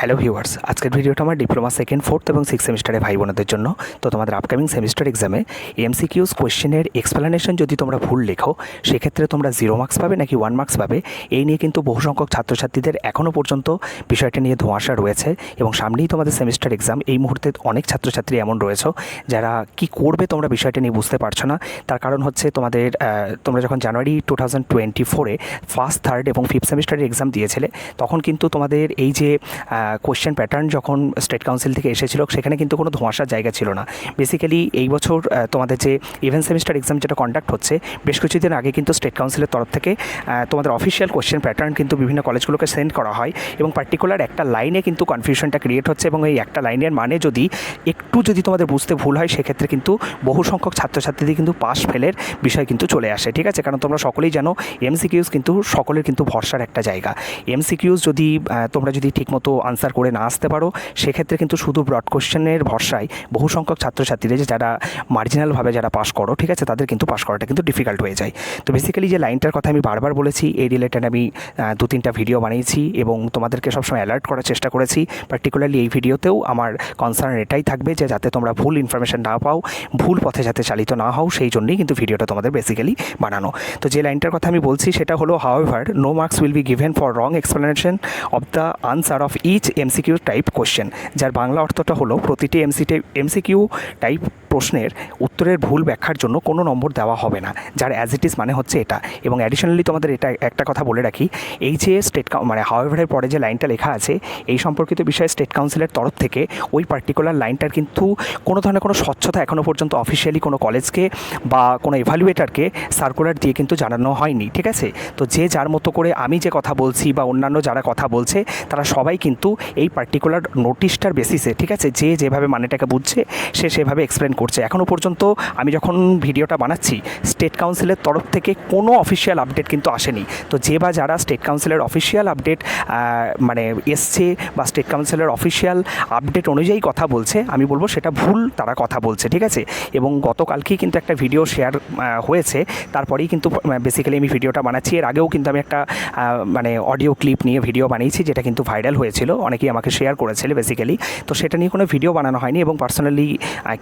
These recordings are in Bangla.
হ্যালো ভিউয়ার্স, আজকের ভিডিওটা আমার ডিপ্লোমা সেকেন্ড, ফোর্থ এবং সিক্স সেমিস্টারে ভাই বোনদের জন্য। তো তোমাদের আপকামিং সেমিস্টার এক্সামে এমসিকিউস কোয়েশ্চেনের এক্সপ্লানেশন যদি তোমরা ভুল লেখো, সেক্ষেত্রে তোমরা জিরো মার্কস পাবে নাকি ওয়ান মার্কস পাবে, এই নিয়ে কিন্তু বহু সংখ্যক ছাত্রছাত্রীদের এখনও পর্যন্ত বিষয়টা নিয়ে ধোঁয়াশা রয়েছে এবং সামনেই তোমাদের সেমিস্টার এক্সাম এই মুহূর্তে অনেক ছাত্রছাত্রী এমন রয়েছে যারা কি করবে তোমরা বিষয়টা নিয়ে বুঝতে পারছ না। তার কারণ হচ্ছে তোমাদের তোমরা যখন জানুয়ারি টু থাউজেন্ড টোয়েন্টি ফোরে ফার্স্ট থার্ড এবং ফিফথ সেমিস্টারের এক্সাম দিয়েছিলে, তখন কিন্তু তোমাদের এই যে কোশ্চেন প্যাটার্ন যখন স্টেট কাউন্সিল থেকে এসেছিল, সেখানে কিন্তু কোনো ধোঁয়াশার জায়গা ছিল না। বেসিক্যালি এই বছর তোমাদের যে ইভেন সেমিস্টার এক্সাম যেটা কন্ডাক্ট হচ্ছে, বেশ কিছুদিন আগে কিন্তু স্টেট কাউন্সিলের তরফ থেকে তোমাদের অফিসিয়াল কোশ্চেন প্যাটার্ন কিন্তু বিভিন্ন কলেজগুলোকে সেন্ড করা হয় এবং পার্টিকুলার একটা লাইনে কিন্তু কনফিউশনটা ক্রিয়েট হচ্ছে এবং এই একটা লাইনের মানে যদি একটু যদি তোমাদের বুঝতে ভুল হয়, সেক্ষেত্রে কিন্তু বহু সংখ্যক ছাত্রছাত্রীদের কিন্তু পাস ফেলের বিষয় কিন্তু চলে আসে, ঠিক আছে? কারণ তোমরা সকলেই জানো এমসিকিউস কিন্তু, সকলের কিন্তু ভরসার একটা জায়গা। এমসিকিউস যদি তোমরা যদি ঠিকমতো আনসার করে না আসতে পারো, সেক্ষেত্রে কিন্তু শুধু ব্রড কোশ্চেনের ভরসায় বহু সংখ্যক ছাত্রছাত্রীরা যে যারা মার্জিনালভাবে যারা পাস করো, ঠিক আছে, তাদের কিন্তু পাস করাটা কিন্তু ডিফিকাল্ট হয়ে যায়। তো বেসিক্যালি যে লাইনটার কথা আমি বারবার বলেছি, এই রিলেটেড আমি দু তিনটা ভিডিও বানিয়েছি এবং তোমাদেরকে সবসময় অ্যালার্ট করার চেষ্টা করেছি। পার্টিকুলারলি এই ভিডিওতেও আমার কনসার্ন এটাই থাকবে যে যাতে তোমরা ভুল ইনফরমেশন না পাও, ভুল পথে যাতে চালিত না হও, সেই জন্যই কিন্তু ভিডিওটা তোমাদের বেসিক্যালি বানানো। তো যে লাইনটার কথা আমি বলছি, সেটা হলো however no marks will be given for wrong explanation of the answer of each MCQ type question যার বাংলা অর্থটা হলো প্রতিটি এমসি এমসিকিউ টাইপ প্রশ্নের উত্তরের ভুল ব্যাখ্যার জন্য কোনো নম্বর দেওয়া হবে না, যার অ্যাজ ইট ইজ মানে হচ্ছে এটা। এবং অ্যাডিশনালি তোমাদের এটা একটা কথা বলে রাখি, এই যে স্টেট মানে হাওয়েভারের পরে যে লাইনটা লেখা আছে, এই সম্পর্কিত বিষয়ে স্টেট কাউন্সিলের তরফ থেকে ওই পার্টিকুলার লাইনটার কিন্তু কোনো ধরনের কোনো স্বচ্ছতা এখনও পর্যন্ত অফিসিয়ালি কোনো কলেজকে বা কোনো এভালুয়েটারকে সার্কুলার দিয়ে কিন্তু জানানো হয়নি, ঠিক আছে? তো যে যার মতো করে আমি যে কথা বলছি বা অন্যান্য যারা কথা বলছে, তারা সবাই কিন্তু এই পার্টিকুলার নোটিশটার বেসিসে ঠিক আছে? যে যেভাবে মানেটাকে বুঝছে, সে সেভাবে এক্সপ্লেন করছে। এখনও পর্যন্ত আমি যখন ভিডিওটা বানাচ্ছি স্টেট কাউন্সিলের তরফ থেকে কোনো অফিসিয়াল আপডেট কিন্তু আসেনি। তো যে বা যারা স্টেট কাউন্সিলের অফিসিয়াল আপডেট মানে এসছে বা স্টেট কাউন্সিলের অফিসিয়াল আপডেট অনুযায়ী কথা বলছে, আমি বলব সেটা ভুল তারা কথা বলছে, ঠিক আছে? এবং গতকালকেই কিন্তু একটা ভিডিও শেয়ার হয়েছে। তারপরেই কিন্তু বেসিক্যালি আমি ভিডিওটা বানাচ্ছি। এর আগেও কিন্তু আমি একটা মানে অডিও ক্লিপ নিয়ে ভিডিও বানিয়েছি, যেটা কিন্তু ভাইরাল হয়েছিল। অনেকেই আমাকে শেয়ার করেছিল বেসিক্যালি তো সেটা নিয়ে কোনো ভিডিও বানানো হয়নি এবং পার্সোনালি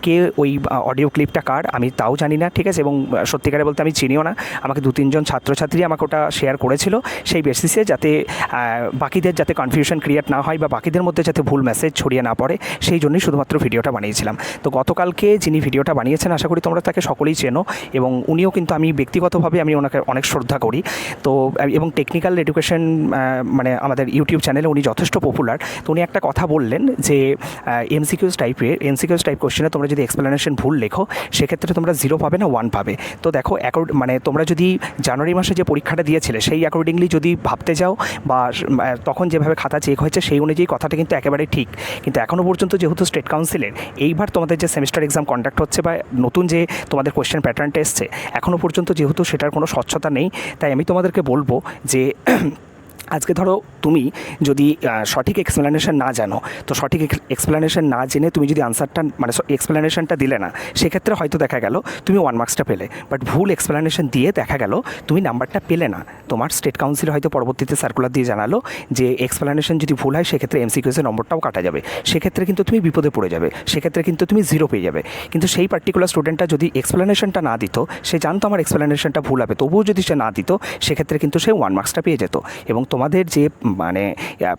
কে ওই অডিও ক্লিপটা কার, আমি তাও জানি না, ঠিক আছে? এবং সত্যিকারে বলতে আমি চিনিও না। আমাকে দু, তিনজন ছাত্রছাত্রী আমাকে ওটা শেয়ার করেছিল। সেই বেসিসে যাতে বাকিদের যাতে কনফিউশন ক্রিয়েট না হয় বা বাকিদের মধ্যে যাতে ভুল মেসেজ ছড়িয়ে না পড়ে, সেই জন্যই শুধুমাত্র ভিডিওটা বানিয়েছিলাম। তো গতকালকে যিনি ভিডিওটা বানিয়েছেন, আশা করি তোমরা তাকে সকলেই চেনো এবং উনিও কিন্তু আমি ব্যক্তিগতভাবে আমি ওনাকে অনেক শ্রদ্ধা করি। তো এবং টেকনিক্যাল এডুকেশন মানে আমাদের ইউটিউব চ্যানেলে উনি যথেষ্ট পপুলার তো উনি একটা কথা বললেন যে এমসিকিউস টাইপের এমসিকিউস টাইপ কোশ্চেনে তোমরা যদি এক্সপ্লেনেশন ভুল লেখো, সেক্ষেত্রে তোমরা জিরো পাবে না ওয়ান পাবে। তো দেখো অ্যাকর্ড মানে তোমরা যদি জানুয়ারি মাসে যে পরীক্ষাটা দিয়েছিলে, সেই অ্যাকর্ডিংলি যদি ভাবতে যাও, বা তখন যেভাবে খাতা চেক হয়েছে, সেই অনুযায়ী কথাটা কিন্তু একেবারে ঠিক। কিন্তু এখনও পর্যন্ত যেহেতু স্টেট কাউন্সিলের এইবার তোমাদের যে সেমিস্টার এক্সাম কন্ডাক্ট হচ্ছে, বা নতুন যে তোমাদের কোয়েশ্চেন প্যাটার্নটা এসছে এখনও পর্যন্ত যেহেতু সেটার কোনো স্বচ্ছতা নেই, তাই আমি তোমাদেরকে বলব যে আজকে ধরো তুমি যদি সঠিক এক্সপ্লেনেশন না জানো, তো সঠিক এক্সপ্লেনেশন না জেনে তুমি যদি আনসারটা মানে এক্সপ্লেনেশনটা দিলে না, সেক্ষেত্রে হয়তো দেখা গেল তুমি ওয়ান মার্কসটা পেলে বাট ভুল এক্সপ্লেনেশন দিয়ে দেখা গেল তুমি নাম্বারটা পেলে না। তোমার স্টেট কাউন্সিল হয়তো পরবর্তীতে সার্কুলার দিয়ে জানালো যে এক্সপ্লেনেশন যদি ভুল হয়, সেক্ষেত্রে এমসিকিউসের নম্বরটাও কাটা যাবে। সেক্ষেত্রে কিন্তু তুমি বিপদে পড়ে যাবে। সেক্ষেত্রে কিন্তু তুমি জিরো পেয়ে যাবে। কিন্তু সেই পার্টিকুলার স্টুডেন্টটা যদি এক্সপ্লেনেশনটা না দিত, সে জানতো আমার এক্সপ্লেনেশনটা ভুল হবে, তবুও যদি সে না দিত, সেক্ষেত্রে কিন্তু সে ওয়ান মার্কসটা পেয়ে যেত। এবং তোমাদের যে মানে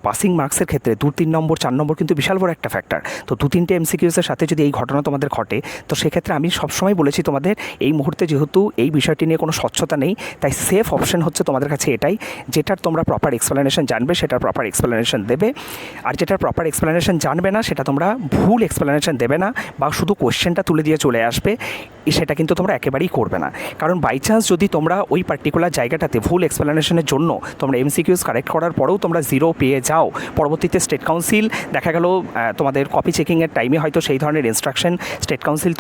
পাসিং মার্কসের ক্ষেত্রে দু তিন নম্বর, চার নম্বর কিন্তু বিশাল বড় একটা ফ্যাক্টর তো দু তিনটে এমসিকিউসের সাথে যদি এই ঘটনা তোমাদের ঘটে, তো সেক্ষেত্রে আমি সবসময় বলেছি তোমাদের, এই মুহূর্তে যেহেতু এই বিষয়টি নিয়ে কোনো স্বচ্ছতা নেই, তাই সেফ অপশন হচ্ছে তোমাদের কাছে এটাই, যেটার তোমরা প্রপার এক্সপ্লেনেশন জানবে, সেটার প্রপার এক্সপ্লেনেশন দেবে। আর যেটার প্রপার এক্সপ্লেনেশন জানবে না, সেটা তোমরা ভুল এক্সপ্লেনেশন দেবে না, বা শুধু কোশ্চেনটা তুলে দিয়ে চলে আসবে সেটা কিন্তু তোমরা একেবারেই করবে না। কারণ বাই চান্স যদি তোমরা ওই পার্টিকুলার জায়গাটাতে ভুল এক্সপ্লেনেশনের জন্য তোমরা এমসিকিউস কারেক্ট করার পরেও তোমরা জিরো পেয়ে যাও। পরবর্তীতে স্টেট কাউন্সিল দেখা গেল তোমাদের কপি চেকিংয়ের টাইমে হয়তো সেই ধরনের ইনস্ট্রাকশন স্টেট কাউন্সিল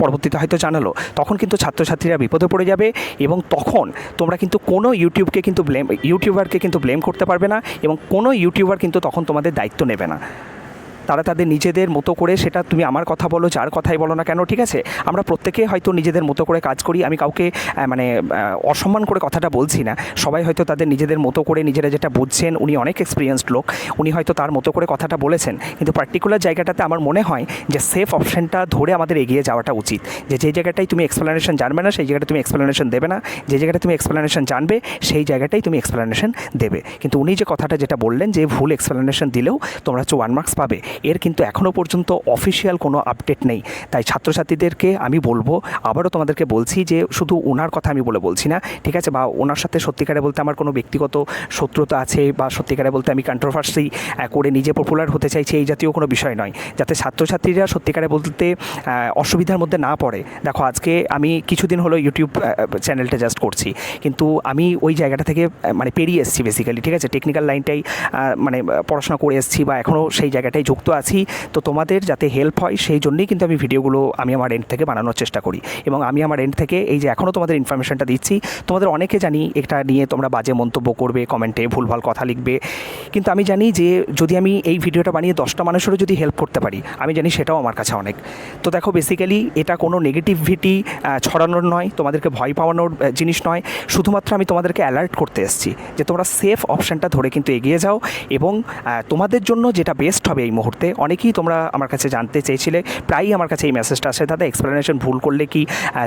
পরবর্তীতে হয়তো জানালো। তখন কিন্তু ছাত্রছাত্রীরা বিপদে পড়ে যাবে এবং তখন তোমরা কিন্তু কোনো ইউটিউবকে কিন্তু ব্লেম ইউটিউবারকে কিন্তু ব্লেম করতে পারবে না এবং কোনো ইউটিউবার কিন্তু তখন তোমাদের দায়িত্ব নেবে না। তারা তাদের নিজেদের মতো করে সেটা তুমি আমার কথা বলো, যার কথাই বলো না কেন, ঠিক আছে? আমরা প্রত্যেকে হয়তো নিজেদের মতো করে কাজ করি, আমি কাউকে মানে অসম্মান করে কথাটা বলছি না। সবাই হয়তো তাদের নিজেদের মতো করে নিজেরা যেটা বুঝছেন, উনি অনেক এক্সপিরিয়েন্সড লোক, উনি হয়তো তার মতো করে কথাটা বলেছেন। কিন্তু পার্টিকুলার জায়গাটাতে আমার মনে হয় যে সেফ অপশনটা ধরে আমাদের এগিয়ে যাওয়াটা উচিত। যে যে জায়গাটায় তুমি এক্সপ্লেনেশন জানবে না, সেই জায়গাটা তুমি এক্সপ্লেনেশন দেবে না। যে জায়গাটা তুমি এক্সপ্লেনেশন জানবে, সেই জায়গাটাই তুমি এক্সপ্লেনেশন দেবে। কিন্তু উনি যে কথাটা যেটা বললেন যে ভুল এক্সপ্লেনেশন দিলেও তোমরা হচ্ছে ওয়ান মার্কস পাবে। এর কিন্তু এখনও পর্যন্ত অফিসিয়াল কোনো আপডেট নেই। তাই ছাত্রছাত্রীদেরকে আমি বলব, আবারও তোমাদেরকে বলছি যে শুধু ওনার কথা আমি বলে বলছি না, ঠিক আছে? বা ওনার সাথে সত্যিকারে বলতে আমার কোনো ব্যক্তিগত শত্রুতা আছে বা সত্যিকারে বলতে আমি কন্ট্রোভার্সি করে নিজে পপুলার হতে চাইছি এই জাতীয় কোনো বিষয় নয়। যাতে ছাত্রছাত্রীরা সত্যিকারে বলতে অসুবিধার মধ্যে না পড়ে। দেখো, আজকে আমি কিছুদিন হলো ইউটিউব চ্যানেলটা জাস্ট করছি। কিন্তু আমি ওই জায়গাটা থেকে মানে পেরিয়ে এসেছি বেসিক্যালি ঠিক আছে? টেকনিক্যাল লাইনটাই মানে পড়াশোনা করে এসেছি বা এখনও সেই জায়গাটায় যুক্ত আছি। তো তোমাদের যাতে হেল্প হয়, সেই জন্যই কিন্তু আমি ভিডিওগুলো আমি আমার এন্ড থেকে বানানোর চেষ্টা করি। এবং আমি আমার এন্ড থেকে এই যে এখনও তোমাদের ইনফরমেশনটা দিচ্ছি, তোমাদের অনেকে জানি এটা নিয়ে তোমরা বাজে মন্তব্য করবে কমেন্টে ভুলভাল কথা লিখবে। কিন্তু আমি জানি যে যদি আমি এই ভিডিওটা বানিয়ে দশটা মানুষেরও যদি হেল্প করতে পারি, আমি জানি সেটাও আমার কাছে অনেক। তো দেখো বেসিক্যালি এটা কোনো নেগেটিভিটি ছড়ানোর নয়, তোমাদেরকে ভয় পাওয়ানোর জিনিস নয়। শুধুমাত্র আমি তোমাদেরকে অ্যালার্ট করতে এসেছি যে তোমরা সেফ অপশানটা ধরে কিন্তু এগিয়ে যাও এবং তোমাদের জন্য যেটা বেস্ট হবে এই মুহূর্তে অনেকেই তোমরা আমার কাছে জানতে চেয়েছিলে। প্রায়ই আমার কাছে এই মেসেজটা আসে। দাদা এক্সপ্লেনেশন ভুল করলে কি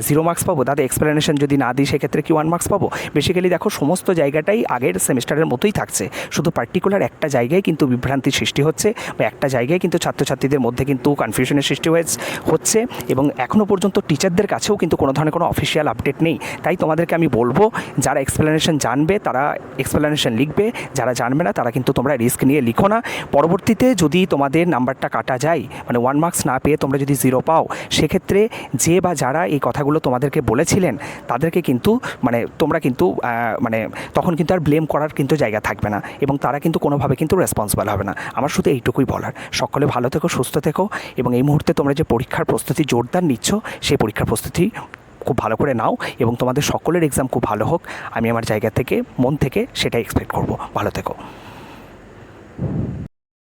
জিরো মার্কস পাবো? দাদা এক্সপ্লেনেশন যদি না দিই, সেক্ষেত্রে কি ওয়ান মার্কস পাবো? বেসিক্যালি দেখো, সমস্ত জায়গাটাই আগের সেমিস্টারের মতোই থাকছে। শুধু পার্টিকুলার একটা জায়গায় কিন্তু বিভ্রান্তির সৃষ্টি হচ্ছে বা একটা জায়গায় কিন্তু ছাত্রছাত্রীদের মধ্যে কিন্তু কনফিউশনের সৃষ্টি হয়ে হচ্ছে এবং এখনও পর্যন্ত টিচারদের কাছেও কিন্তু কোনো ধরনের কোনো অফিসিয়াল আপডেট নেই। তাই তোমাদেরকে আমি বলব, যারা এক্সপ্লেনেশন জানবে, তারা এক্সপ্লেনেশন লিখবে। যারা জানবে না, তারা কিন্তু তোমরা রিস্ক নিয়ে লিখো না। পরবর্তীতে যদি তোমাদের নাম্বারটা কাটা যায়। মানে ওয়ান মার্কস না পেয়ে তোমরা যদি জিরো পাও, সেক্ষেত্রে যে বা যারা এই কথাগুলো তোমাদেরকে বলেছিলেন, তাদেরকে কিন্তু মানে তোমরা কিন্তু মানে তখন কিন্তু আর ব্লেম করার কিন্তু জায়গা থাকবে না এবং তারা কিন্তু কোনোভাবে কিন্তু রেসপন্সিবল হবে না। আমার শুধু এইটুকুই বলার। সকলে ভালো থেকো, সুস্থ থেকো এবং এই মুহূর্তে তোমরা যে পরীক্ষার প্রস্তুতি জোরদার নিচ্ছ, সেই পরীক্ষার প্রস্তুতি খুব ভালো করে নাও এবং তোমাদের সকলের এক্সাম খুব ভালো হোক। আমি আমার জায়গা থেকে, মন থেকে সেটাই এক্সপেক্ট করব। ভালো থেকো।